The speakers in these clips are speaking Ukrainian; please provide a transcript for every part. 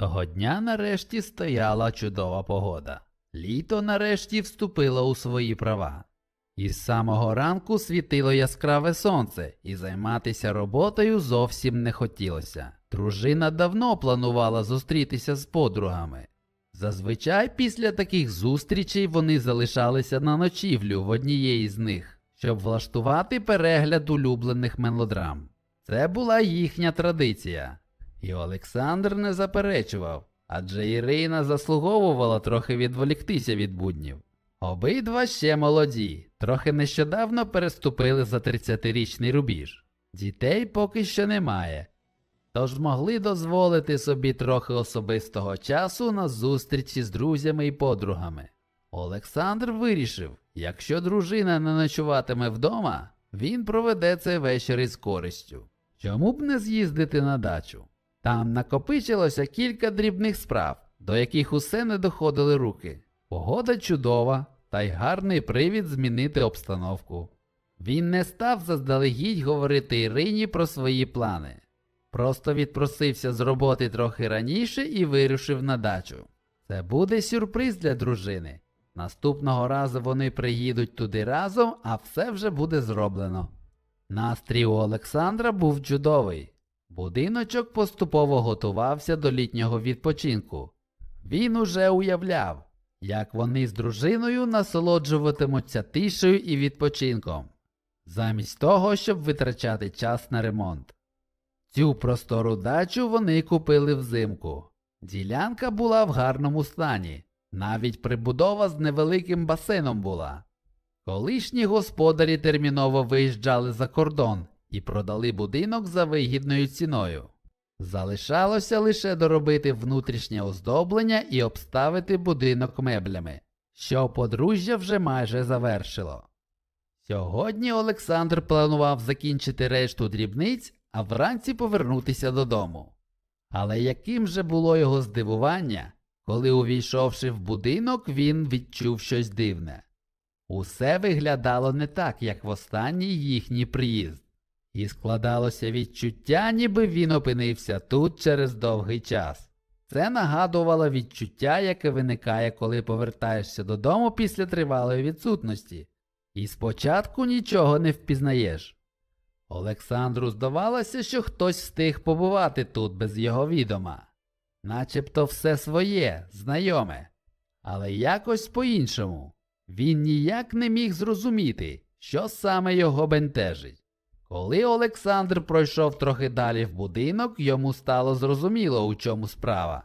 Того дня нарешті стояла чудова погода. Літо нарешті вступило у свої права. Із самого ранку світило яскраве сонце, і займатися роботою зовсім не хотілося. Дружина давно планувала зустрітися з подругами. Зазвичай після таких зустрічей вони залишалися на ночівлю в однієї з них, щоб влаштувати перегляд улюблених мелодрам. Це була їхня традиція. І Олександр не заперечував, адже Ірина заслуговувала трохи відволіктися від буднів. Обидва ще молоді, трохи нещодавно переступили за 30-річний рубіж. Дітей поки що немає. Тож могли дозволити собі трохи особистого часу на зустрічі з друзями і подругами. Олександр вирішив, якщо дружина не ночуватиме вдома, він проведе цей вечір із користю. Чому б не з'їздити на дачу? Там накопичилося кілька дрібних справ, до яких усе не доходили руки. Погода чудова, та й гарний привід змінити обстановку. Він не став заздалегідь говорити Ірині про свої плани. Просто відпросився з роботи трохи раніше і вирушив на дачу. Це буде сюрприз для дружини. Наступного разу вони приїдуть туди разом, а все вже буде зроблено. Настрій у Олександра був чудовий. Будиночок поступово готувався до літнього відпочинку. Він уже уявляв, як вони з дружиною насолоджуватимуться тишею і відпочинком, замість того, щоб витрачати час на ремонт. Цю простору дачу вони купили взимку. Ділянка була в гарному стані, навіть прибудова з невеликим басейном була. Колишні господарі терміново виїжджали за кордон і продали будинок за вигідною ціною. Залишалося лише доробити внутрішнє оздоблення і обставити будинок меблями, що подружжя вже майже завершило. Сьогодні Олександр планував закінчити решту дрібниць, а вранці повернутися додому. Але яким же було його здивування, коли, увійшовши в будинок, він відчув щось дивне. Усе виглядало не так, як в останній їхній приїзд, і складалося відчуття, ніби він опинився тут через довгий час. Це нагадувало відчуття, яке виникає, коли повертаєшся додому після тривалої відсутності, і спочатку нічого не впізнаєш. Олександру здавалося, що хтось встиг побувати тут без його відома, начебто все своє, знайоме, але якось по-іншому. Він ніяк не міг зрозуміти, що саме його бентежить. Коли Олександр пройшов трохи далі в будинок, йому стало зрозуміло, у чому справа.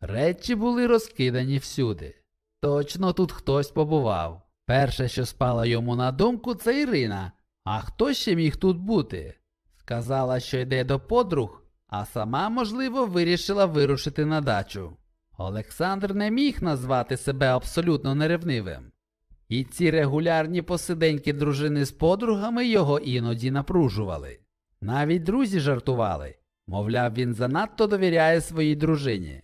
Речі були розкидані всюди. Точно тут хтось побував. Перше, що спало йому на думку, це Ірина. А хто ще міг тут бути? Сказала, що йде до подруг, а сама, можливо, вирішила вирушити на дачу. Олександр не міг назвати себе абсолютно неревнивим. І ці регулярні посиденьки дружини з подругами його іноді напружували. Навіть друзі жартували, мовляв, він занадто довіряє своїй дружині.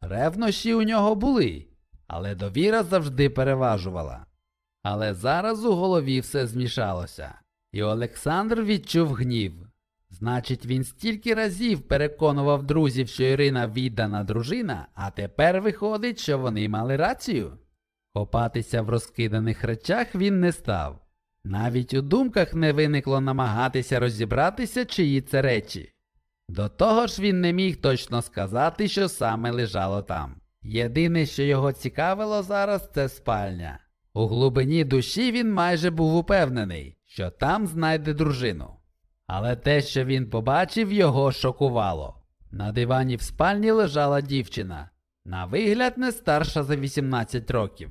Ревнощі у нього були, але довіра завжди переважувала. Але зараз у голові все змішалося, і Олександр відчув гнів. Значить, він стільки разів переконував друзів, що Ірина віддана дружина, а тепер виходить, що вони мали рацію. Копатися в розкиданих речах він не став. Навіть у думках не виникло намагатися розібратися, чиї це речі. До того ж він не міг точно сказати, що саме лежало там. Єдине, що його цікавило зараз, це спальня. У глибині душі він майже був упевнений, що там знайде дружину. Але те, що він побачив, його шокувало. На дивані в спальні лежала дівчина, на вигляд не старша за 18 років.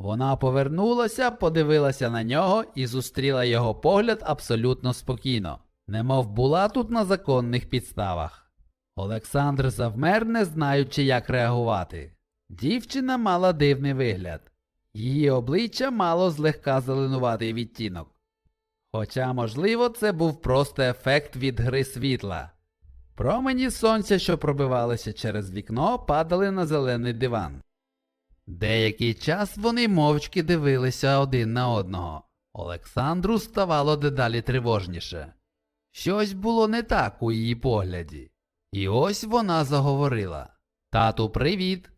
Вона повернулася, подивилася на нього і зустріла його погляд абсолютно спокійно, немов була тут на законних підставах. Олександр завмер, не знаючи, як реагувати. Дівчина мала дивний вигляд. Її обличчя мало злегка зеленуватий відтінок. Хоча, можливо, це був просто ефект від гри світла. Промені сонця, що пробивалися через вікно, падали на зелений диван. Деякий час вони мовчки дивилися один на одного. Олександру ставало дедалі тривожніше. Щось було не так у її погляді. І ось вона заговорила. Тату, привіт.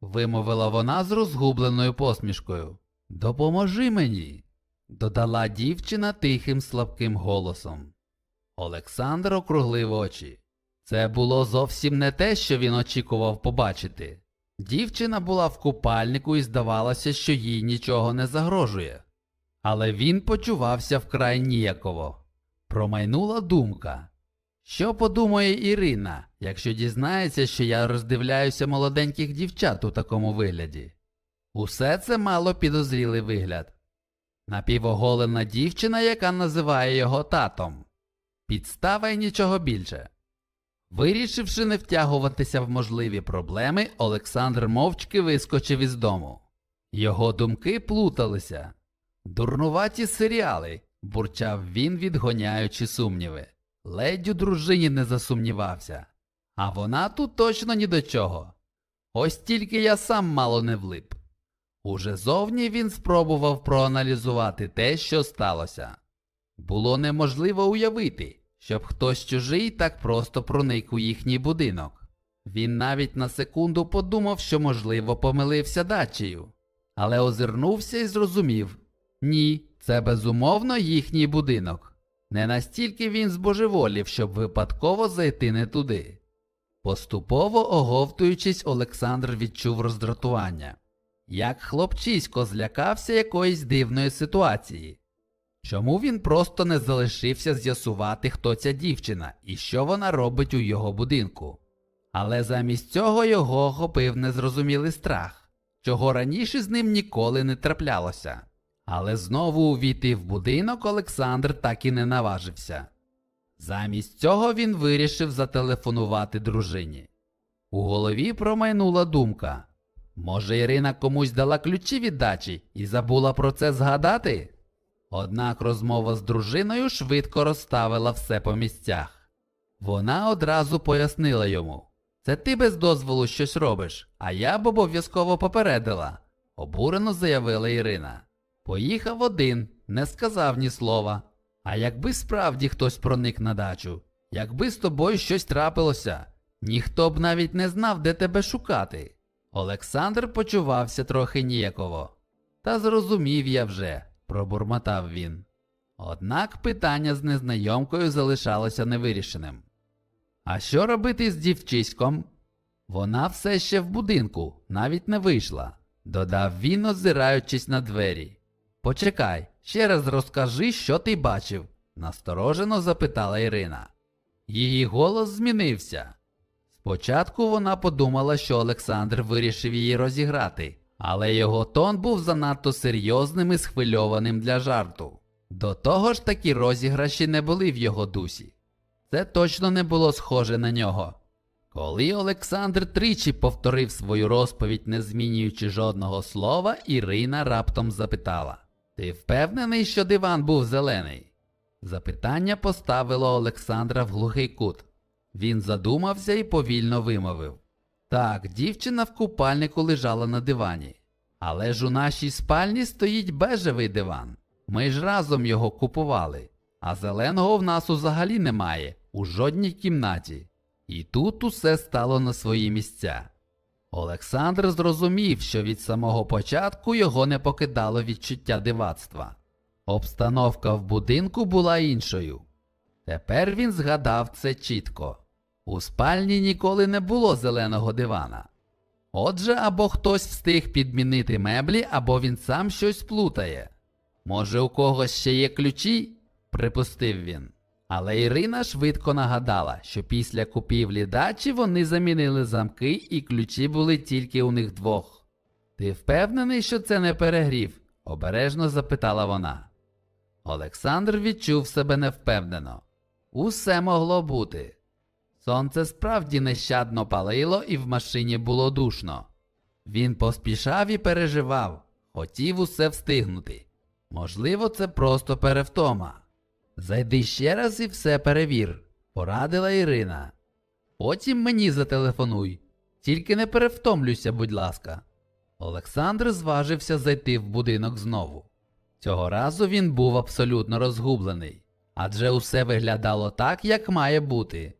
вимовила вона з розгубленою посмішкою. Допоможи мені, додала дівчина тихим слабким голосом. Олександр округлив очі. Це було зовсім не те, що він очікував побачити. Дівчина була в купальнику і здавалося, що їй нічого не загрожує. Але він почувався вкрай ніяково. Промайнула думка. Що подумає Ірина, якщо дізнається, що я роздивляюся молоденьких дівчат у такому вигляді? Усе це мало підозрілий вигляд. Напівоголена дівчина, яка називає його татом. Підстава й нічого більше. Вирішивши не втягуватися в можливі проблеми, Олександр мовчки вискочив із дому. Його думки плуталися. Дурнуваті серіали, бурчав він, відгоняючи сумніви. Ледь у дружині не засумнівався. А вона тут точно ні до чого. Ось тільки я сам мало не влип. Уже зовні він спробував проаналізувати те, що сталося. Було неможливо уявити, щоб хтось чужий так просто проник у їхній будинок. Він навіть на секунду подумав, що, можливо, помилився дачею, але озирнувся і зрозумів ні, це безумовно їхній будинок. Не настільки він збожеволів, щоб випадково зайти не туди. Поступово оговтуючись, Олександр відчув роздратування. Як хлопчисько злякався якоїсь дивної ситуації. Чому він просто не залишився з'ясувати, хто ця дівчина і що вона робить у його будинку? Але замість цього його охопив незрозумілий страх, чого раніше з ним ніколи не траплялося. Але знову увійти в будинок Олександр так і не наважився. Замість цього він вирішив зателефонувати дружині. У голові промайнула думка може, Ірина комусь дала ключі від дачі і забула про це згадати? Однак розмова з дружиною швидко розставила все по місцях. Вона одразу пояснила йому це ти без дозволу щось робиш, а я б обов'язково попередила, обурено заявила Ірина. Поїхав один, не сказав ні слова. А якби справді хтось проник на дачу, якби з тобою щось трапилося, ніхто б навіть не знав, де тебе шукати. Олександр почувався трохи ніяково. Та зрозумів я вже, пробурмотав він. Однак питання з незнайомкою залишалося невирішеним. А що робити з дівчиськом? Вона все ще в будинку, навіть не вийшла, додав він, озираючись на двері. Почекай, ще раз розкажи, що ти бачив, насторожено запитала Ірина. Її голос змінився. Спочатку вона подумала, що Олександр вирішив її розіграти, але його тон був занадто серйозним і схвильованим для жарту. До того ж такі розіграші не були в його дусі. Це точно не було схоже на нього. Коли Олександр тричі повторив свою розповідь, не змінюючи жодного слова, Ірина раптом запитала: Ти впевнений, що диван був зелений? Запитання поставило Олександра в глухий кут. Він задумався і повільно вимовив. Так, дівчина в купальнику лежала на дивані. Але ж у нашій спальні стоїть бежевий диван. Ми ж разом його купували, а зеленого в нас взагалі немає у жодній кімнаті. І тут усе стало на свої місця. Олександр зрозумів, що від самого початку його не покидало відчуття дивацтва. Обстановка в будинку була іншою. Тепер він згадав це чітко. У спальні ніколи не було зеленого дивана. Отже, або хтось встиг підмінити меблі, або він сам щось плутає. Може, у когось ще є ключі? припустив він. Але Ірина швидко нагадала, що після купівлі дачі вони замінили замки і ключі були тільки у них двох. Ти впевнений, що це не перегрів? обережно запитала вона. Олександр відчув себе невпевнено. Усе могло бути. Сонце справді нещадно палило і в машині було душно. Він поспішав і переживав, хотів усе встигнути. Можливо, це просто перевтома. Зайди ще раз і все перевір, порадила Ірина. Потім мені зателефонуй, тільки не перевтомлюйся, будь ласка. Олександр зважився зайти в будинок знову. Цього разу він був абсолютно розгублений, адже усе виглядало так, як має бути.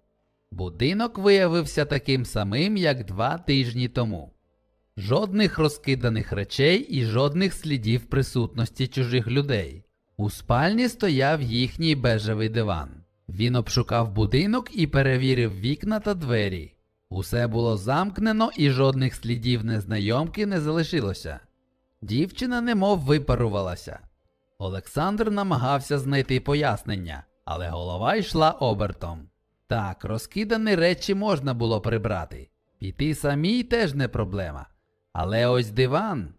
Будинок виявився таким самим, як два тижні тому. Жодних розкиданих речей і жодних слідів присутності чужих людей. У спальні стояв їхній бежевий диван. Він обшукав будинок і перевірив вікна та двері. Усе було замкнено і жодних слідів незнайомки не залишилося. Дівчина немов випарувалася. Олександр намагався знайти пояснення, але голова йшла обертом. Так, розкидані речі можна було прибрати. Піти самій теж не проблема. Але ось диван.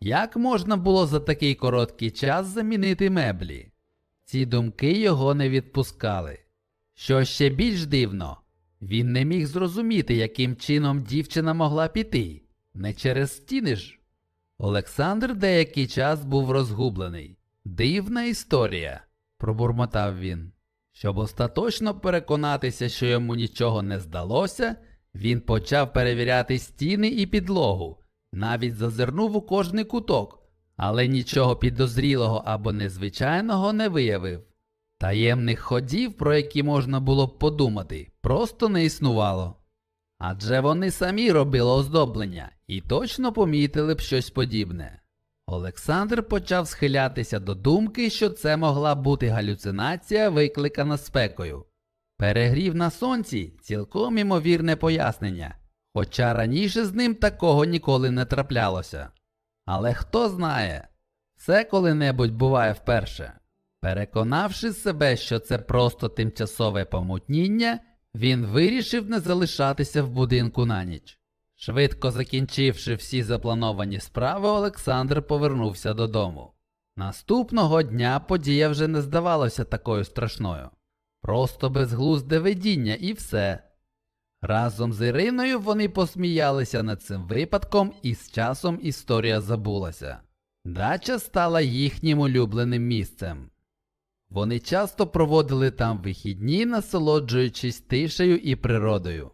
Як можна було за такий короткий час замінити меблі? Ці думки його не відпускали. Що ще більш дивно, він не міг зрозуміти, яким чином дівчина могла піти, не через стіни ж. Олександр деякий час був розгублений. Дивна історія, пробурмотав він. Щоб остаточно переконатися, що йому нічого не здалося, він почав перевіряти стіни і підлогу, навіть зазирнув у кожний куток, але нічого підозрілого або незвичайного не виявив. Таємних ходів, про які можна було б подумати, просто не існувало. Адже вони самі робили оздоблення і точно помітили б щось подібне. Олександр почав схилятися до думки, що це могла бути галюцинація, викликана спекою. Перегрів на сонці цілком імовірне пояснення, хоча раніше з ним такого ніколи не траплялося. Але хто знає, все коли-небудь буває вперше. Переконавши себе, що це просто тимчасове помутніння, він вирішив не залишатися в будинку на ніч. Швидко закінчивши всі заплановані справи, Олександр повернувся додому. Наступного дня подія вже не здавалася такою страшною. Просто безглузде видіння і все. Разом з Іриною вони посміялися над цим випадком, і з часом історія забулася. Дача стала їхнім улюбленим місцем. Вони часто проводили там вихідні, насолоджуючись тишею і природою.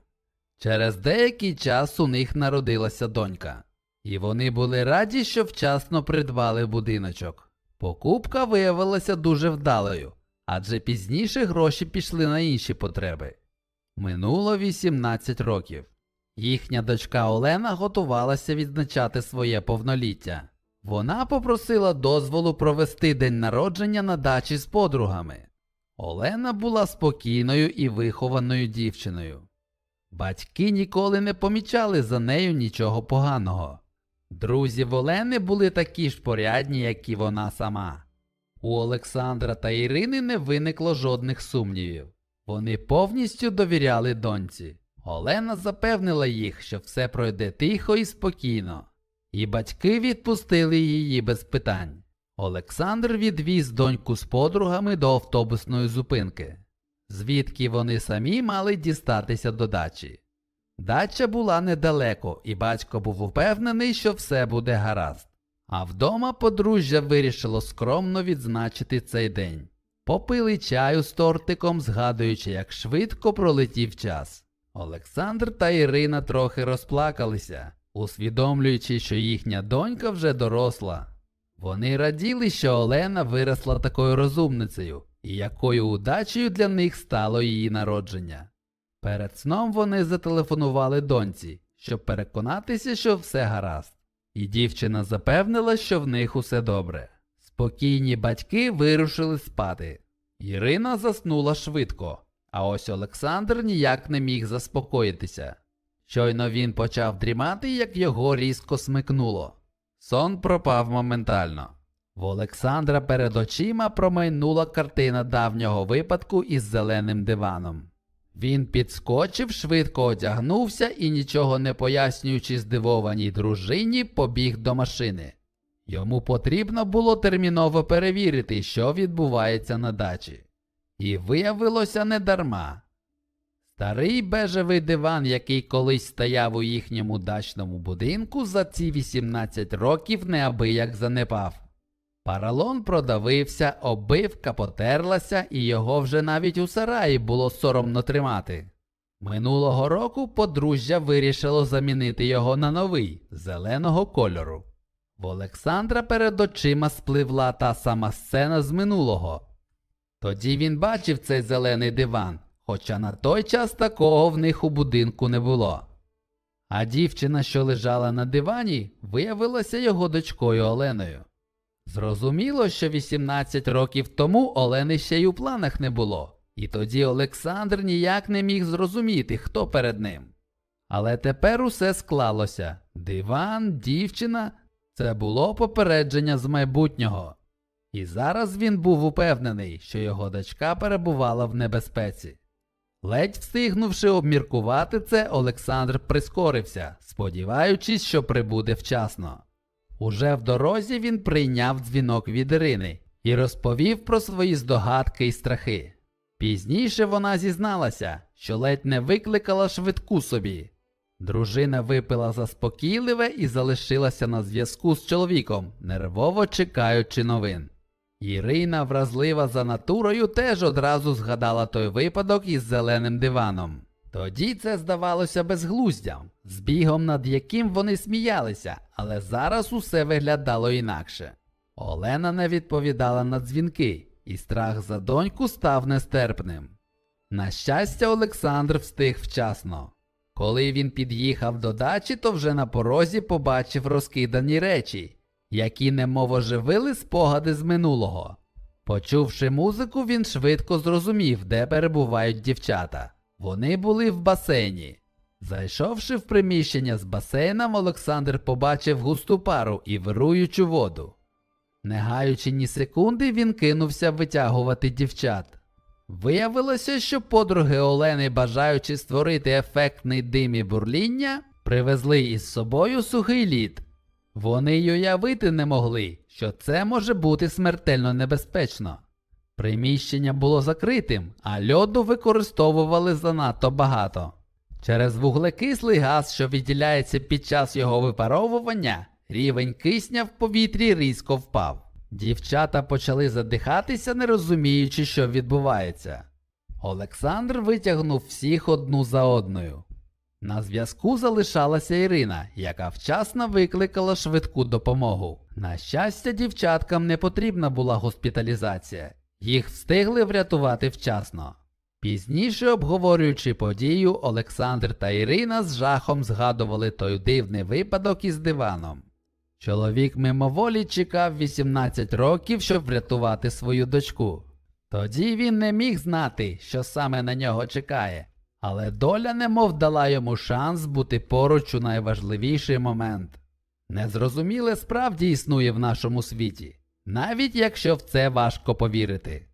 Через деякий час у них народилася донька, і вони були раді, що вчасно придбали будиночок. Покупка виявилася дуже вдалою, адже пізніше гроші пішли на інші потреби. Минуло 18 років. Їхня дочка Олена готувалася відзначати своє повноліття. Вона попросила дозволу провести день народження на дачі з подругами. Олена була спокійною і вихованою дівчиною. Батьки ніколи не помічали за нею нічого поганого. Друзі в Олени були такі ж порядні, як і вона сама. У Олександра та Ірини не виникло жодних сумнівів. Вони повністю довіряли доньці. Олена запевнила їх, що все пройде тихо і спокійно, і батьки відпустили її без питань. Олександр відвіз доньку з подругами до автобусної зупинки, звідки вони самі мали дістатися до дачі. Дача була недалеко, і батько був упевнений, що все буде гаразд. А вдома подружжя вирішило скромно відзначити цей день. Попили чаю з тортиком, згадуючи, як швидко пролетів час. Олександр та Ірина трохи розплакалися, усвідомлюючи, що їхня донька вже доросла. Вони раділи, що Олена виросла такою розумницею, і якою удачею для них стало її народження. Перед сном вони зателефонували доньці, щоб переконатися, що все гаразд. І дівчина запевнила, що в них усе добре. Спокійні батьки вирушили спати. Ірина заснула швидко, а ось Олександр ніяк не міг заспокоїтися. Щойно він почав дрімати, як його різко смикнуло. Сон пропав моментально. В Олександра перед очима промайнула картина давнього випадку із зеленим диваном. Він підскочив, швидко одягнувся і, нічого не пояснюючи здивованій дружині, побіг до машини. Йому потрібно було терміново перевірити, що відбувається на дачі. І виявилося недарма. Старий бежевий диван, який колись стояв у їхньому дачному будинку, за ці 18 років неабияк занепав. Паралон продавився, оббивка потерлася, і його вже навіть у сараї було соромно тримати. Минулого року подружжя вирішило замінити його на новий, зеленого кольору. В Олександра перед очима спливла та сама сцена з минулого. Тоді він бачив цей зелений диван, хоча на той час такого в них у будинку не було. А дівчина, що лежала на дивані, виявилася його дочкою Оленою. Зрозуміло, що 18 років тому Олени ще й у планах не було, і тоді Олександр ніяк не міг зрозуміти, хто перед ним. Але тепер усе склалося диван, дівчина це було попередження з майбутнього. І зараз він був упевнений, що його дочка перебувала в небезпеці. Ледь встигнувши обміркувати це, Олександр прискорився, сподіваючись, що прибуде вчасно. Уже в дорозі він прийняв дзвінок від Ірини і розповів про свої здогадки і страхи. Пізніше вона зізналася, що ледь не викликала швидку собі. Дружина випила заспокійливе і залишилася на зв'язку з чоловіком, нервово чекаючи новин. Ірина, вразлива за натурою, теж одразу згадала той випадок із зеленим диваном. Тоді це здавалося безглуздям, збігом над яким вони сміялися, але зараз усе виглядало інакше. Олена не відповідала на дзвінки, і страх за доньку став нестерпним. На щастя, Олександр встиг вчасно. Коли він під'їхав до дачі, то вже на порозі побачив розкидані речі, які немов оживили спогади з минулого. Почувши музику, він швидко зрозумів, де перебувають дівчата. Вони були в басейні. Зайшовши в приміщення з басейном, Олександр побачив густу пару і вируючу воду. Не гаючи ні секунди, він кинувся витягувати дівчат. Виявилося, що подруги Олени, бажаючи створити ефектний дим і бурління, привезли із собою сухий лід. Вони й уявити не могли, що це може бути смертельно небезпечно. Приміщення було закритим, а льоду використовували занадто багато. Через вуглекислий газ, що відділяється під час його випаровування, рівень кисня в повітрі різко впав. Дівчата почали задихатися, не розуміючи, що відбувається. Олександр витягнув всіх одну за одною. На зв'язку залишалася Ірина, яка вчасно викликала швидку допомогу. На щастя, дівчаткам не потрібна була госпіталізація, їх встигли врятувати вчасно. Пізніше, обговорюючи подію, Олександр та Ірина з жахом згадували той дивний випадок із диваном. Чоловік мимоволі чекав 18 років, щоб врятувати свою дочку. Тоді він не міг знати, що саме на нього чекає, але доля немов дала йому шанс бути поруч у найважливіший момент. Незрозуміле справді існує в нашому світі, навіть якщо в це важко повірити.